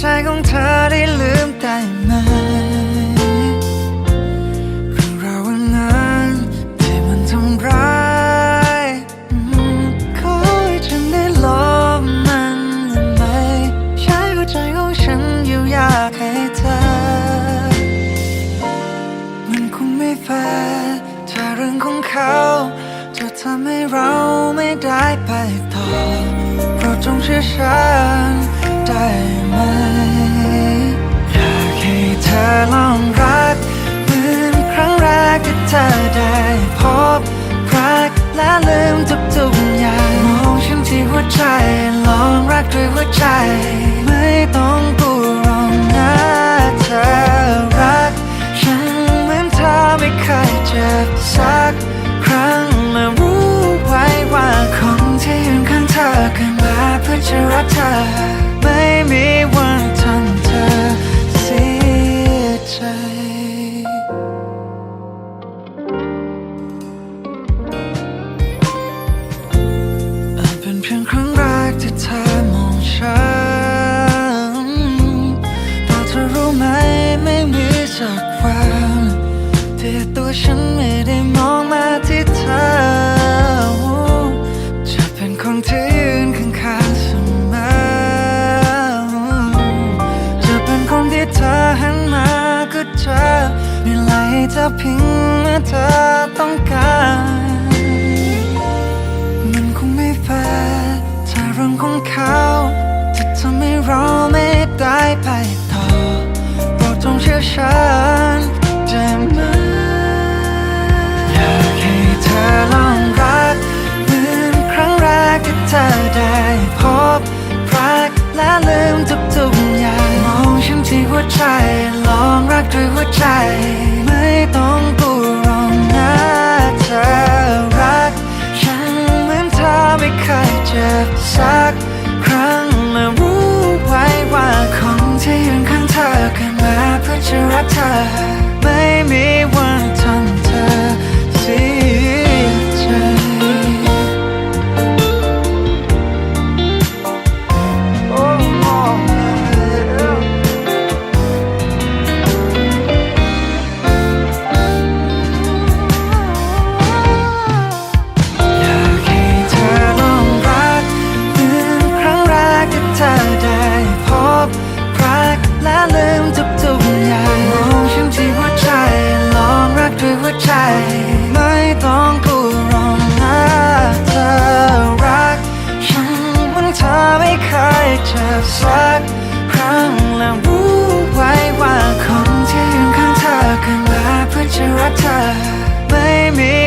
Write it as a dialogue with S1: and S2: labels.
S1: ใจของเธอได้ลืมได้ไหมเรื่องราววันนั้นทมันทำร้ายขอให้ฉันได้ลบมันได้ไหมใช้หัวใจของฉันอยู่ยากให้เธอ มันคงไม่แฟร์ถ้าเรื่องของเขาจะทำให้เราไม่ได้ไปต่อเพราะจงเชื่อฉัน ได้ไหม อยากให้เธอลองรักเหมือนครั้งแรกที่เธอได้พบรักและลืมทุกๆอย่างมองฉันที่หัวใจ ลองรักด้วยหัวใจ ไม่ต้องกูรองนะเธอรัก ฉันเหมือนเธอไม่เคยเจ็บสักครั้งมารู้ไว้ว่าคนที่ยืนข้างเธอเกิดมาเพื่อจะรักเธอ ม่มีวันทำเธอเสียใจ อาจเป็นเพียงครั้งแรกที่เธอ มีไหลเธอเพิงเมื่อเธอต้องการ มันคงไม่แฟร์ถ้าเรื่องของเขาจะทำให้เราไม่ได้ไปต่อโปรดจงเชื่อฉันได้ไหมอยากให้เธอลองรักเหมือนครั้งแรกที่เธอได้พบรักและลืมทุก ใจ ลองรักด้วยหัวใจ ไม่ต้องกลัวรองนะเธอรัก ฉันเหมือนเธอไม่เคยเจ็บสักครั้งและรู้ไว้ว่าคงที่ยืนข้างเธอเกิดมาเพื่อจะรักเธอ ธอได้พบรักและลืมทุกทุกอย่างมองฉันที่หัวใจลองรักด้วยหัวใจ ไม่ต้องกูร้องนะเธอรักฉันมันเธอไม่เคยเจอสักครั้งและรู้ไว้ว่าคนที่ยืนข้างเธอคือมาเพื่อจะรักเธอไม่มี